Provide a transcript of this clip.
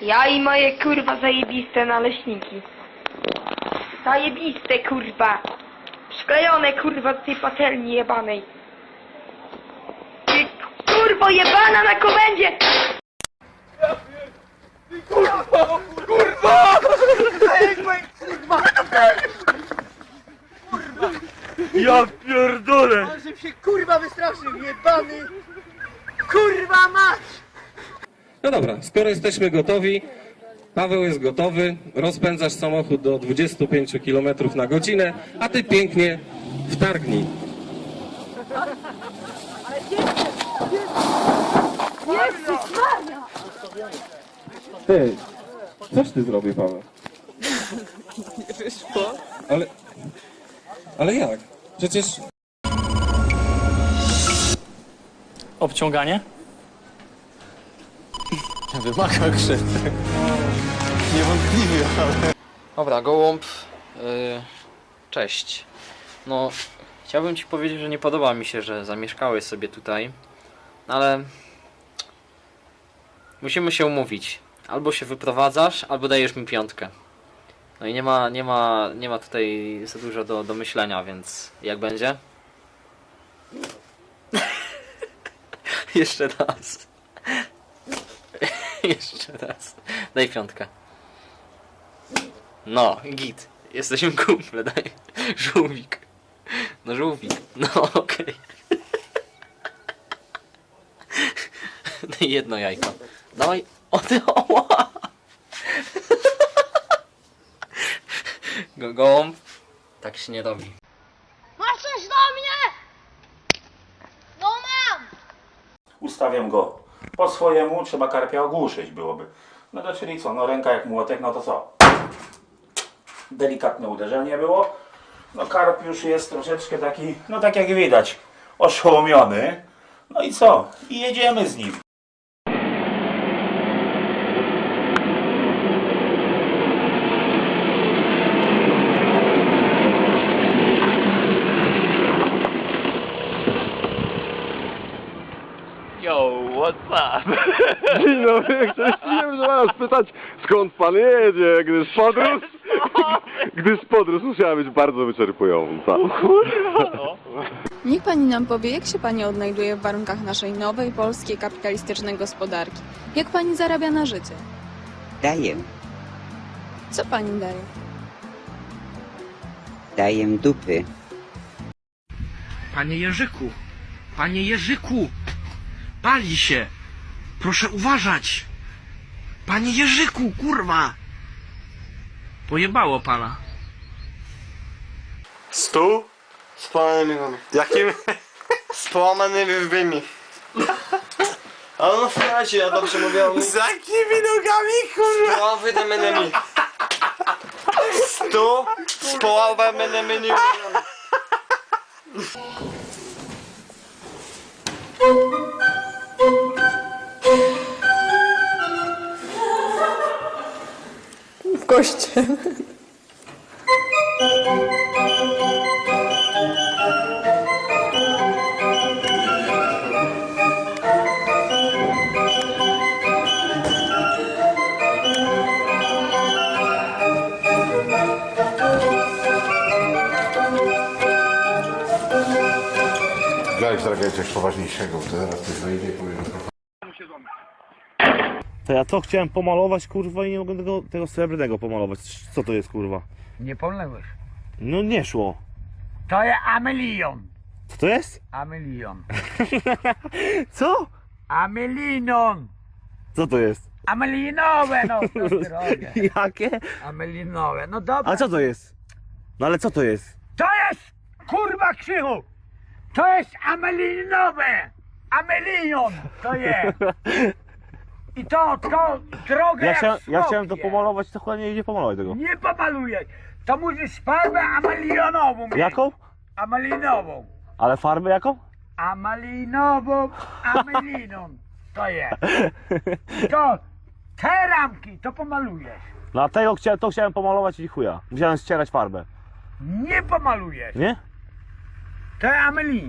Ja i moje kurwa zajebiste naleśniki. Zajebiste kurwa. Przyklejone kurwa do tej patelni jebanej. Ty kurwo jebana na komendzie! Ja pierdolę! Ale żebym się kurwa wystraszył, jebany! Kurwa mać! No dobra, skoro jesteśmy gotowi, Paweł jest gotowy, rozpędzasz samochód do 25 km na godzinę, a ty pięknie wtargnij. Ty, coś ty zrobił, Paweł? Nie wyszło. Ale, ale jak? Przecież Obciąganie? Wymaga krzywdy. Niewątpliwie, ale... Dobra, gołąb. Yy, cześć. No, chciałbym ci powiedzieć, że nie podoba mi się, że zamieszkałeś sobie tutaj, ale musimy się umówić. Albo się wyprowadzasz, albo dajesz mi piątkę. No i nie ma, nie ma, nie ma tutaj za dużo do, do myślenia, więc jak będzie? Jeszcze raz. Jeszcze raz. Daj piątkę. No, git. Jesteśmy kumple, daj. Żółwik. No żółwik. No okej. Daj jedno jajko. Dawaj. O ty oła. Go- Gołąb. Tak się nie robi. Masz coś do mnie? No mam! ustawiam go po swojemu, trzeba karpia ogłuszyć byłoby. No to czyli co, no ręka jak młotek, no to co? Delikatne uderzenie było. No karp już jest troszeczkę taki, no tak jak widać, oszołomiony. No i co? I jedziemy z nim. Dzień dobry, chciałem się pana spytać, skąd pan jedzie, gdyż podróż, gdyż podróż musiała być bardzo wyczerpująca. Niech pani nam powie, jak się pani odnajduje w warunkach naszej nowej polskiej kapitalistycznej gospodarki? Jak pani zarabia na życie? Daję, Co pani daje? daję dupy. Panie Jerzyku! Panie Jerzyku! Pali się! Proszę uważać! Panie Jerzyku, kurwa! Pojebało pana. Stół? Z połamanymi nogami. Jakim? Z połamanymi łbymi. Ale no słuchajcie, ja dobrze mówię. Z jakimi nogami, kurwa? Z połamanymi Stół z połamanymi nogami. W goście. Grałeś zarabiać coś poważniejszego, to zaraz coś wejdzie i powiem, To ja to chciałem pomalować, kurwa, i nie mogę tego, tego srebrnego pomalować. Co to jest, kurwa? Nie pomyliłeś. No nie szło. To jest amelion. Co to jest? Amelion. Co? Amelinon! Co to jest? Amelinowe, no. Jakie? Amelinowe, no dobra. A co to jest? No ale co to jest? To jest kurwa krzychu! To jest amelinowe! Amelion to jest! I to, to drogę Ja, jak chciałem, ja chciałem to pomalować, to chyba nie idzie pomalować tego. Nie pomalujesz! To musisz farbę amelionową mieć. Jaką? Amelinową. Ale farbę jaką? Amalinową ameliną to jest. I to te ramki to pomalujesz. No a tego chciałem, to chciałem pomalować i chuja. Musiałem ścierać farbę. Nie pomalujesz. Nie? To jest amelinią.